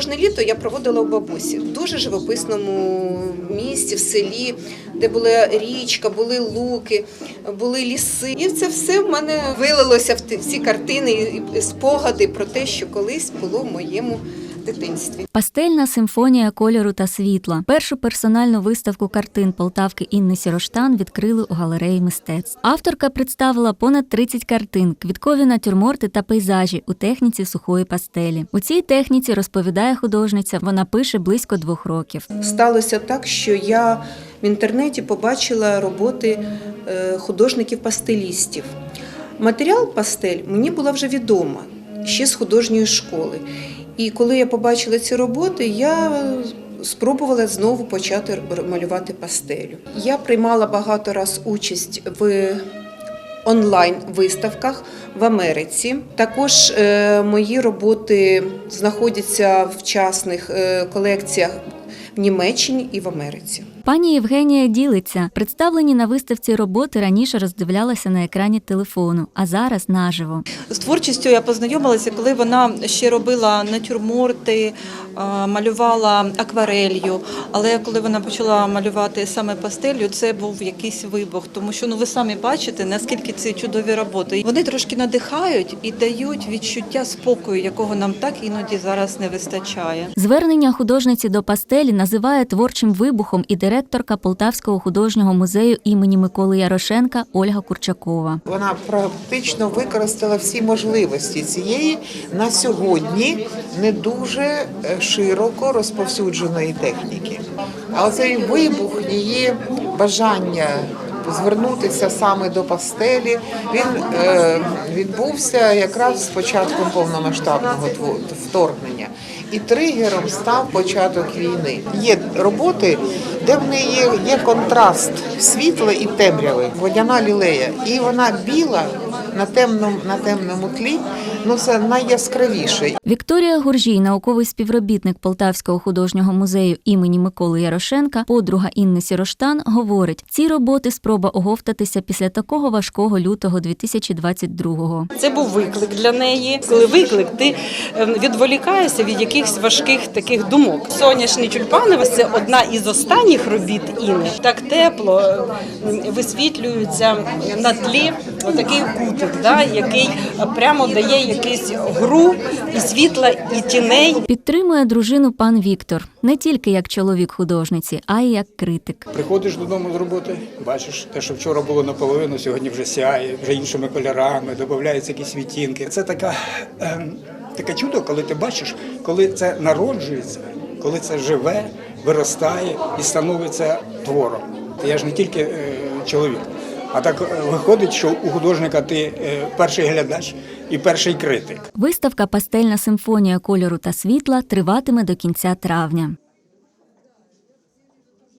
кожне літо я проводила у бабусі в дуже живописному місті, в селі, де була річка, були луки, були ліси. І це все в мене вилилося в ці картини і спогади про те, що колись було в моєму дитинстві. Пастельна симфонія кольору та світла. Першу персональну виставку картин Полтавки Інни Сіроштан відкрили у галереї мистецтв. Авторка представила понад 30 картин, квіткові натюрморти та пейзажі у техніці сухої пастелі. У цій техніці розповідає художниця. Вона пише близько двох років. Сталося так, що я в інтернеті побачила роботи е, художників-пастелістів. Матеріал пастель мені була вже відома ще з художньої школи. І коли я побачила ці роботи, я спробувала знову почати малювати пастелю. Я приймала багато раз участь в онлайн виставках в Америці. Також е, мої роботи знаходяться в частних е, колекціях в Німеччині і в Америці. Пані Євгенія ділиться. Представлені на виставці роботи раніше роздивлялася на екрані телефону, а зараз наживо. З творчістю я познайомилася, коли вона ще робила натюрморти, малювала акварелью. Але коли вона почала малювати саме пастелью, це був якийсь вибух, тому що ну ви самі бачите, наскільки це чудові роботи. Вони трошки надихають і дають відчуття спокою, якого нам так іноді зараз не вистачає. Звернення художниці до пастелі називає творчим вибухом і директорка Полтавського художнього музею імені Миколи Ярошенка Ольга Курчакова. Вона практично використала всі можливості цієї на сьогодні не дуже е, широко розповсюдженої техніки. А оцей вибух її бажання звернутися саме до пастелі, він е, відбувся якраз з початком повномасштабного вторгнення. І тригером став початок війни. Є роботи, де в неї є, є контраст світла і темряви, водяна лілея. І вона біла на темному, на темному тлі. Ну це найяскравіше. Вікторія Гуржій, науковий співробітник Полтавського художнього музею імені Миколи Ярошенка, подруга Інни Сіроштан, говорить: ці роботи спроба оговтатися після такого важкого лютого 2022-го. Це був виклик для неї. Коли виклик, ти ем, відволікаєшся від якихось важких таких думок. Сонячний тюльпани це одна із останніх робіт Інни. Так тепло ем, висвітлюється на тлі такий кутик, да, який прямо дає якусь гру і світла, і тіней. Підтримує дружину пан Віктор не тільки як чоловік художниці, а й як критик. Приходиш додому з роботи, бачиш те, що вчора було наполовину, сьогодні вже сяє, вже іншими кольорами, додаються якісь відтінки. Це така, ем, таке чудо, коли ти бачиш, коли це народжується, коли це живе, виростає і становиться твором. Я ж не тільки е, чоловік. А так е, виходить, що у художника ти е, перший глядач і перший критик. Виставка Пастельна симфонія кольору та світла триватиме до кінця травня.